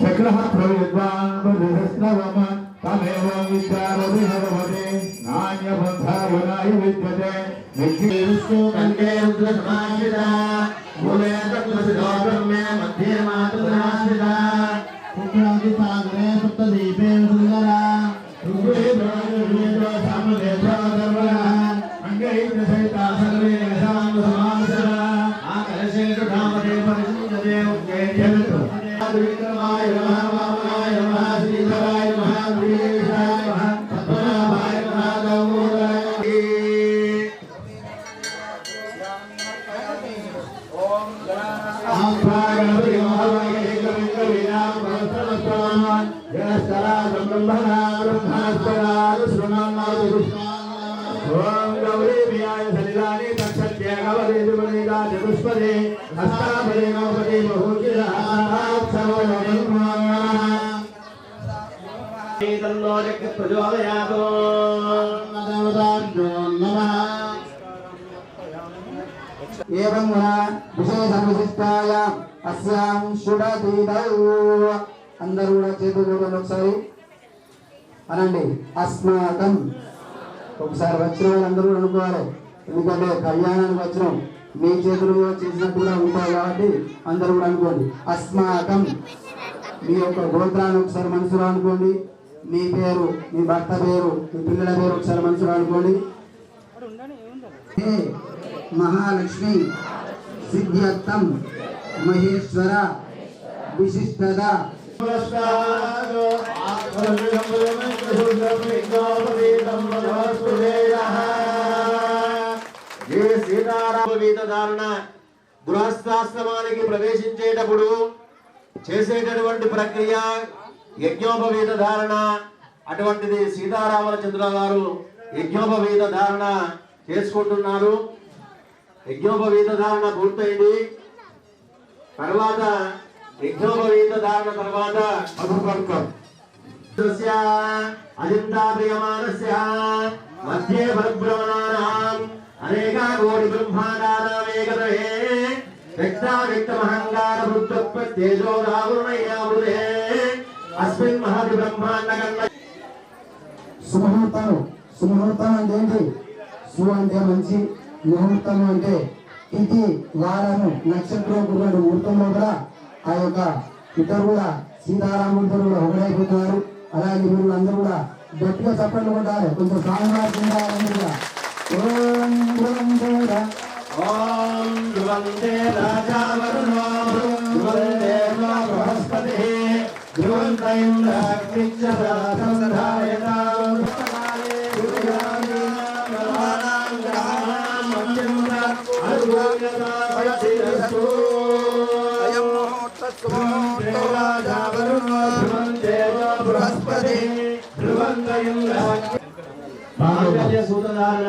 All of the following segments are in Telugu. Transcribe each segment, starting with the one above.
शक्रः प्रविद्वान् प्रदिहस्रवमन् तमेवं विद्यारभिहरवते नान्यबन्धारुणाय विद्यते निश्चेविष्णु कण्ठे रुद्रसमाश्रिता भूमे तत्त्वसितो ब्रह्मे मध्ये मातृतराश्रिता पुत्रादिसागरे सप्तदीपे सुन्दरा చతుష్పదే హస్తాపదే నవపదే తన్నో జగత్ ప్రచోదయాతో దేవతాభ్యో నమః అస్యాం షుడతీదౌ అందరూ కూడా చేతులు చూడండి ఒకసారి అనండి అస్మాకం. ఒకసారి వచ్చిన వాళ్ళందరూ అనుకోవాలి. ఎందుకంటే కళ్యాణానికి వచ్చినాం. మీ చేతులు కూడా చేసినట్టు కూడా ఉంటాయి కాబట్టి అందరూ కూడా అనుకోండి. అస్మాకం. మీ యొక్క గోత్రాన్ని ఒకసారి మనసులో అనుకోండి. మీ పేరు మీ భర్త పేరు మీ పిల్లల పేరు ఒకసారి మనసులో అనుకోండి. హే మహాలక్ష్మి సిద్ధ్యర్థం మహేశ్వర విశిష్టత సాధారణ గృహస్థాశ్రమానికి ప్రవేశించేటప్పుడు చేసేటటువంటి ప్రక్రియ యజ్ఞోపవీత ధారణ. అటువంటిది సీతారామచంద్ర గారు యజ్ఞోపవీత ధారణ చేసుకుంటున్నారు. యజ్ఞోపవీత ధారణ పూర్తయింది. తర్వాత యజ్ఞోపవీత ధారణ తర్వాత మధుపర్కం. అజింతా ప్రియమానస్య మధ్యే పరిభ్రమణానాం అనేకా కోటి బ్రహ్మాండానామేకతయే వ్యక్తా వ్యక్తమహంకార వృత్తోత్పత్తేజో రావృణయ్యామృతే అస్మిన్ మహతి బ్రహ్మాండ కన్న సుముహూర్తం సుముహూర్తం అంటే ఏంటి? సు అంటే మంచి ముహూర్తం అంటే ఇది వారము నక్షత్రం కూడిన ముహూర్తంలో కూడా ఆ యొక్క ఇద్దరు కూడా సీతారాముడితో కూడా ఒకటైపోతున్నారు అలాగే మీరు అందరూ కూడా గట్టిగా చప్పట్లు కొట్టాలి. కొంచెం సాంగ్రాజ్యంగా ఓం దేవ ఓం ధ్రువంతే రాజా వరుణో ధ్రువంతే బృహస్పతి ధ్రువంతైంద్రాగ్నిచ్చ సంధాయతాం బృహస్పతి ధ్రువంతైంద్రాగ్ని సూతధారణ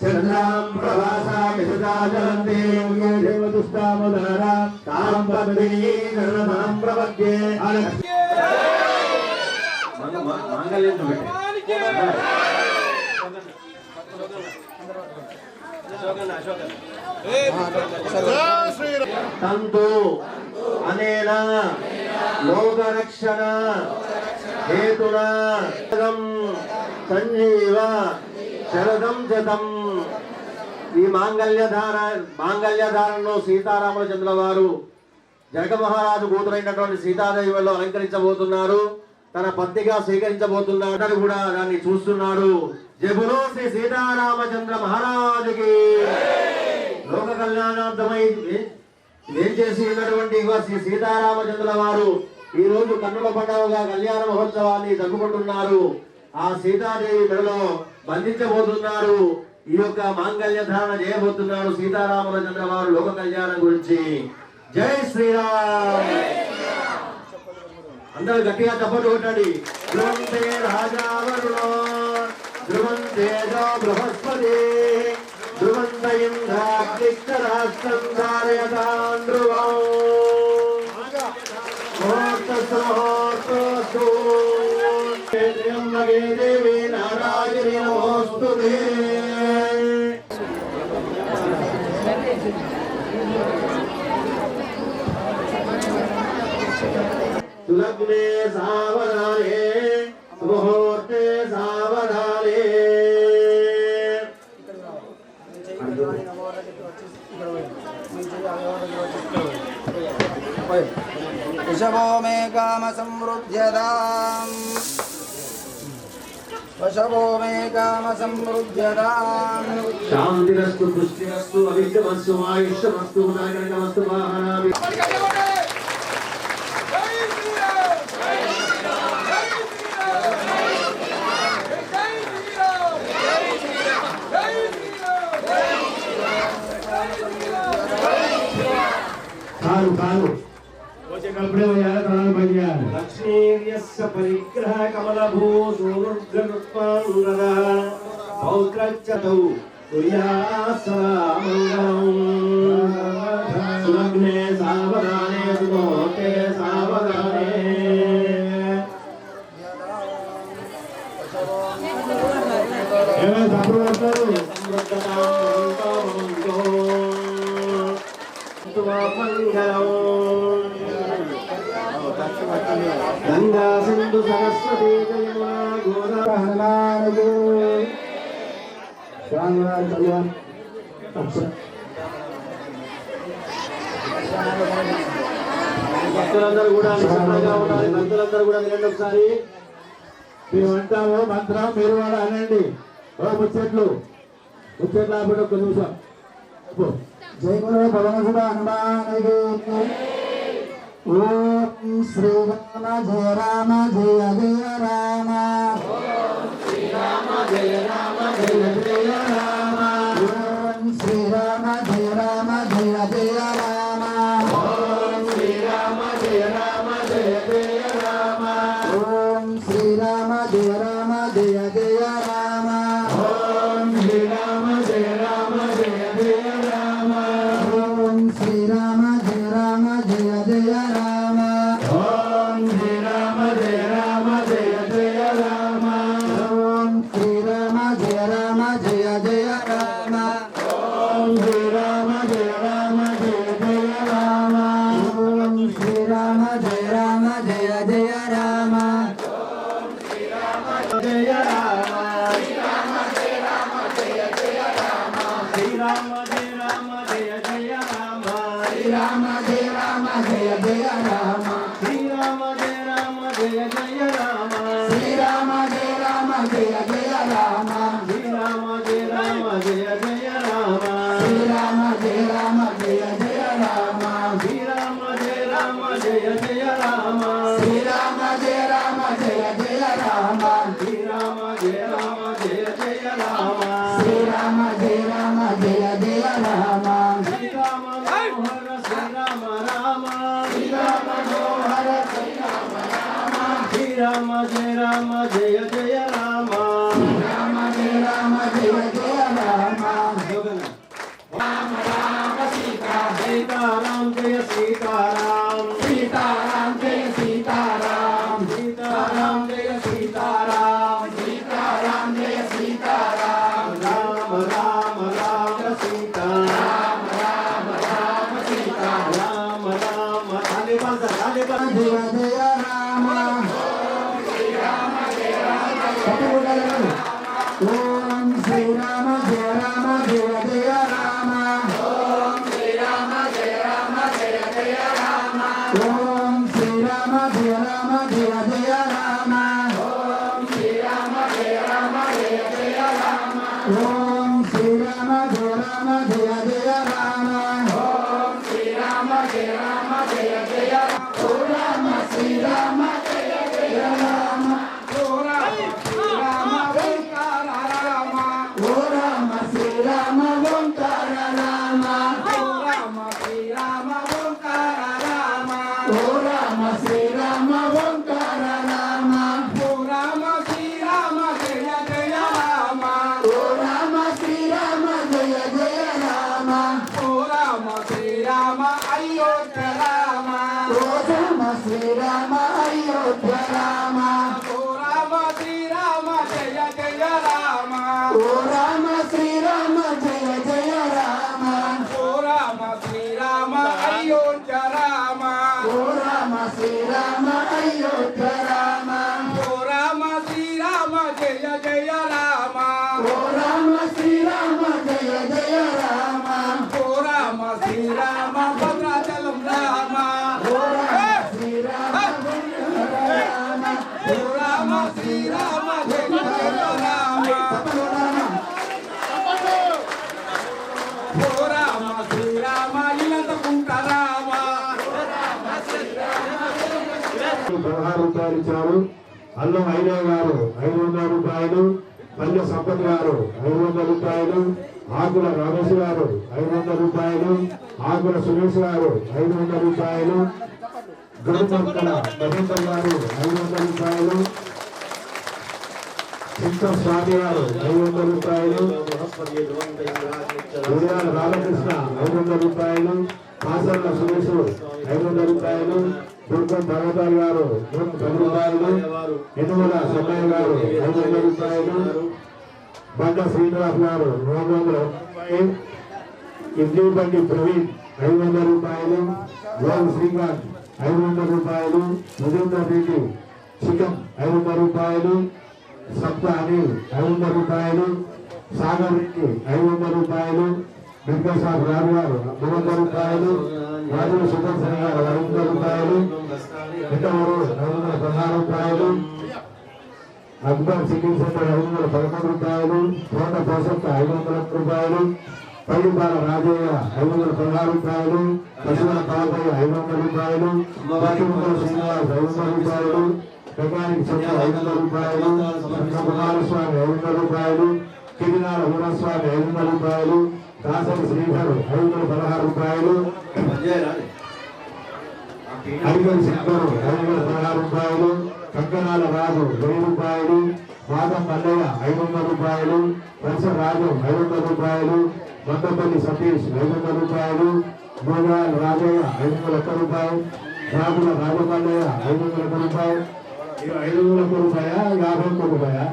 చంద్రాం ప్రవాసామి సదాచలంతే దేవదుష్టాముదారాం తాం పద్మినీ గణనాం ప్రపద్యే మాంగళ్యం తంతు అనేన లోకరక్షణ హేతున. సంజీవ శరదం శతం ఈ మాంగళ్యధార ధార మాంగళ్య సీతారామచంద్ర వారు జనక మహారాజు కూతురైనటువంటి సీతాదేవిలో అలంకరించబోతున్నారు. తన పత్తిగా స్వీకరించబోతున్నాడు కూడా దాన్ని చూస్తున్నాడు. జబులో శ్రీ సీతారామచంద్ర మహారాజుకి. లోక కళ్యాణార్థమై ఏం చేసి ఉన్నటువంటి శ్రీ సీతారామచంద్రుల వారు ఈ రోజు కన్నుల పండుగగా కళ్యాణ మహోత్సవాన్ని జరుపుకుంటున్నారు. ఆ సీతాదేవి మెడలో బంధించబోతున్నారు. ఈ యొక్క మాంగళ్య ధారణ చేయబోతున్నాడు సీతారాముల చంద్రవారు లోక కళ్యాణం గురించి. జై శ్రీరామ్! అందరూ గట్టిగా చప్పట్లు కొట్టండి. ధ్రువంతే రాజా వరుణో బృహస్పతి ధ్రువంత ఇంద్రాగ్నిష్టరాష్ట్రం ధారయత. लग्ने सावधाने मुहूर्ते सावधाने वृषभो मे कामसंवृद्ध्यताम् वशवो मे कामसंवृद्ध्यताम् शान्तिरस्तु पुष्टिरस्तु अविद्यमस्तु आयुष्यमस्तु नागरिकमस्तु वाहनामि భక్తులందరూ కూడా నిశ్శబ్దంగా ఉండాలి భక్తులందరూ కూడా వినండి ఒకసారి. మేము అంటాము మంత్రం మీరు కూడా అనండి. ఓ ముచ్చట్లు. ముచ్చట్లు ఆపండి ఒక్క నిమిషం. జయములో పవనసుడ హనుమానగు ఓం శ్రీరామ రామ జయ జయ రామ ఓం శ్రీరామ జయ రామ. జయ జయ రామ జయ రామ జయ జయ రామ. Hallelujah. Gracias. శ్రీరామ అయోధ్య రామ. ఓ రామ శ్రీరామ జయ జయ రామ. ఓ రామ అల్లం ఐదవ గారు ఐదు వందల రూపాయలు పల్లె సంపత్ గారు ఐదు వందల రూపాయలు ఆకుల రమేష్ గారు ఐదు వందల రూపాయలు ఆకుల సురేష్ గారు ఐదు వందల రూపాయలు గరుమంతల మహేందర్ గారు ఐదు వందల రూపాయలు చింతం స్వామి గారు ఐదు వందల రూపాయలు ఉదయాల రామకృష్ణ ఐదు వందల రూపాయలు పాసర్ల సురేష్ ఐదు వందల రూపాయలు దుర్గం పర్వతాలు గారు నూట ఎనుమల సమ్మయ్య గారు ఐదు వందల రూపాయలు బండ శ్రీనివాస్ గారు మూడు వందల రూపాయలు ప్రవీణ్ ఐదు వందల రూపాయలు గోల్ శ్రీకాంత్ ఐదు వందల రూపాయలు సురేందర్ రెడ్డి చికెన్ ఐదు వందల రూపాయలు సప్త అనిల్ ఐదు వందల రూపాయలు సాగర్ రెడ్డి ఐదు వందల రూపాయలు వెంకటేశ్వర రావు గారు మూడు వందల రూపాయలు రాజుల సుదర్శన గారు ఐదు వందల రూపాయలు ఇతరులు ఐదు వందల పదహారు రూపాయలు అక్బర్ చికెన్ సెంటర్ ఐదు వందల పదకొండు రూపాయలు కోట పోసక్క ఐదు వందల రూపాయలు పల్లిపాల రాజయ్య ఐదు వందల పదహారు రూపాయలు పశువుల పాపయ్య ఐదు వందల రూపాయలు పట్టుముక్కల శ్రీనివాస్ ఐదు వందల రూపాయలు మెకానిక్ చంద్ర ఐదు వందల రూపాయలు కుమారస్వామి ఐదు వందల రూపాయలు కిరినాల వీరస్వామి ఐదు వందల రూపాయలు దాసరి శ్రీధర్ ఐదు వందల పదహారు రూపాయలు. అడిగల్ శంకరు ఐదు వందల పదహారు రూపాయలు. కంకణాల రాజు వెయ్యి రూపాయలు. వాదం మల్లయ్య ఐదు వందల రూపాయలు. వరుస రాజు ఐదు వందల రూపాయలు. మందపల్లి సతీష్ ఐదు వందల రూపాయలు. గోగాల రాజయ్య ఐదు వందల ఒక్క రూపాయలు రాజుల రాజమల్లయ్య ఐదు వందల ఒక్క రూపాయలు ఐదు వందల ఒక్క రూపాయ? యాభై ఒక్క రూపాయా?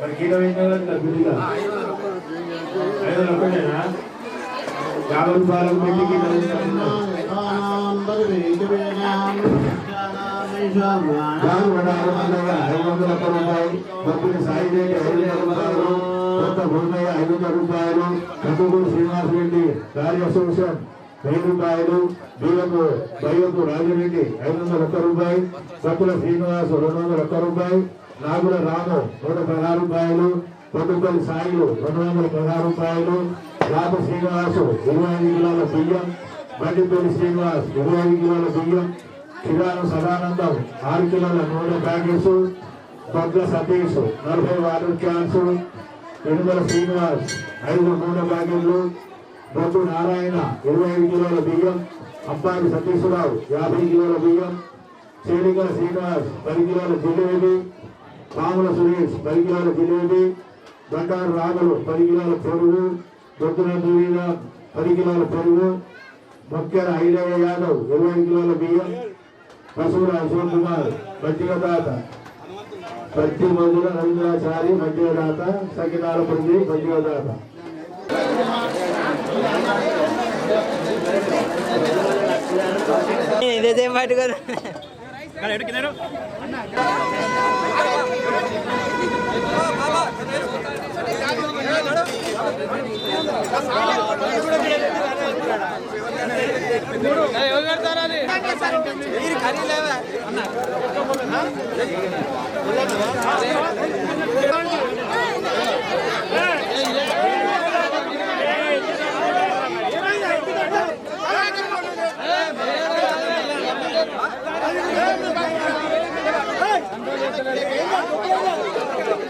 మరి కిలో ఐదు వందల యాభై రూపాయలకు పెట్టి కిలో ఐదు వందల ఒక్క రూపాయి. భక్తుని సాయిదేవి ఐదు వందల రూపాయలు కొత్త ఐదు వందల రూపాయలు. కందుకూరు శ్రీనివాస్ రెడ్డి గారి అసోసియేషన్ వెయ్యి రూపాయలు. బీలకు బయ్యకు రాజరెడ్డి ఐదు వందల ఒక్క రూపాయి. భక్తుల శ్రీనివాస్ రెండు వందల ఒక్క రూపాయి. నాగుల రాము నూట పదహారు రూపాయలు పొద్దుపల్లి సాయిలు రెండు వందల పదహారు రూపాయలు. రామ శ్రీనివాసు ఇరవై ఐదు కిలోల బియ్యం. బండిపల్లి శ్రీనివాస్ ఇరవై ఐదు కిలోల బియ్యం. కిరాణం సదానందం ఆరు కిలోల నూనె ప్యాకెట్స్. బొగ్గ సతీష్ నలభై వాటర్ క్యాన్స్. ఎనుమల శ్రీనివాస్ ఐదు నూనె ప్యాకెట్లు. బొద్దు నారాయణ ఇరవై ఐదు కిలోల బియ్యం. అబ్బాయి సతీశ్వరరావు యాభై కిలోల బియ్యం. చేడిగల శ్రీనివాస్ పది కిలోల జిలేబీ. పాముల సురేష్ పది కిలోల జిలేబీ బండారు రాములు పది కిలోల పెరుగు బొద్దున దువీన పది కిలోల పెరుగు మొక్కెర ఐదవ యాదవ్ ఇరవై ఐదు కిలోల బియ్యం పశువుల అశోక్ కుమార్ మజ్జిగదాత పత్తి మందుల రవీంద్రాచారి మజ్జిగదాత సకినాల పొంది మజ్జిగదాత ఇదేం పట్టుకోరు ఎవరు కడతారా మీరు ఖరీ లేవా Hey!